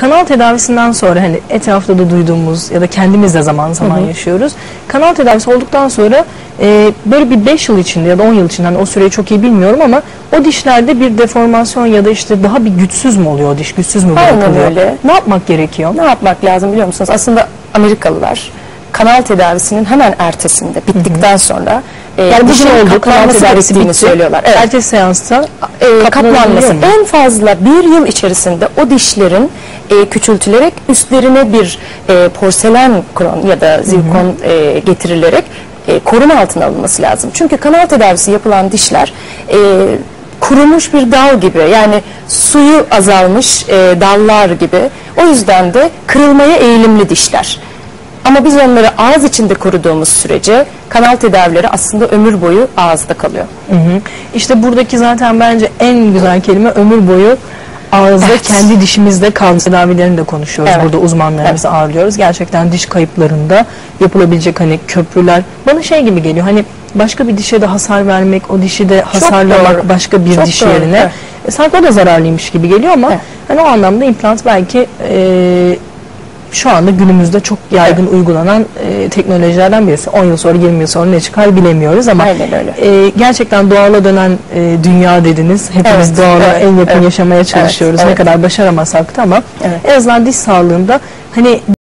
kanal tedavisinden sonra hani etrafta da duyduğumuz ya da kendimiz de zaman zaman yaşıyoruz. Kanal tedavisi olduktan sonra e, böyle bir 5 yıl içinde ya da 10 yıl içinde hani o süreyi çok iyi bilmiyorum ama o dişlerde bir deformasyon ya da işte daha bir güçsüz mü oluyor o diş güçsüz mü Aynen bırakılıyor? öyle. Ne yapmak gerekiyor? Ne yapmak lazım biliyor musunuz? Aslında Amerikalılar kanal tedavisinin hemen ertesinde bittikten sonra e, Yani bugün oldu kanal kaplanması tedavisi gerektiğini bitti. söylüyorlar. Evet. Ertesi seansta e, kaplanması en fazla bir yıl içerisinde o dişlerin e, küçültülerek üstlerine bir e, porselen kron ya da zirkon e, getirilerek e, koruma altına alınması lazım. Çünkü kanal tedavisi yapılan dişler e, kurumuş bir dal gibi yani suyu azalmış e, dallar gibi o yüzden de kırılmaya eğilimli dişler. Ama biz onları ağız içinde koruduğumuz sürece kanal tedavileri aslında ömür boyu ağızda kalıyor. Hı hı. İşte buradaki zaten bence en güzel kelime ömür boyu ağızda Evet. kendi dişimizde kalma tedavilerini de konuşuyoruz. Evet. Burada uzmanlarımızı ağırlıyoruz. Gerçekten diş kayıplarında yapılabilecek hani köprüler bana şey gibi geliyor. Hani başka bir dişe de hasar vermek, o dişi de hasarlamak başka bir Çok diş doğru, yerine. evet. E, sanki o da zararlıymış gibi geliyor ama Evet. hani o anlamda implant belki e, şu anda günümüzde çok yaygın uygulanan e, teknolojilerden birisi. 10 yıl sonra 20 yıl sonra ne çıkar bilemiyoruz ama Aynen öyle. e, gerçekten doğala dönen e, dünya dediniz. Hepimiz Evet, doğala evet, en yakın evet. yaşamaya çalışıyoruz. Evet, Ne evet. kadar başaramasak da ama Evet. en azından diş sağlığında hani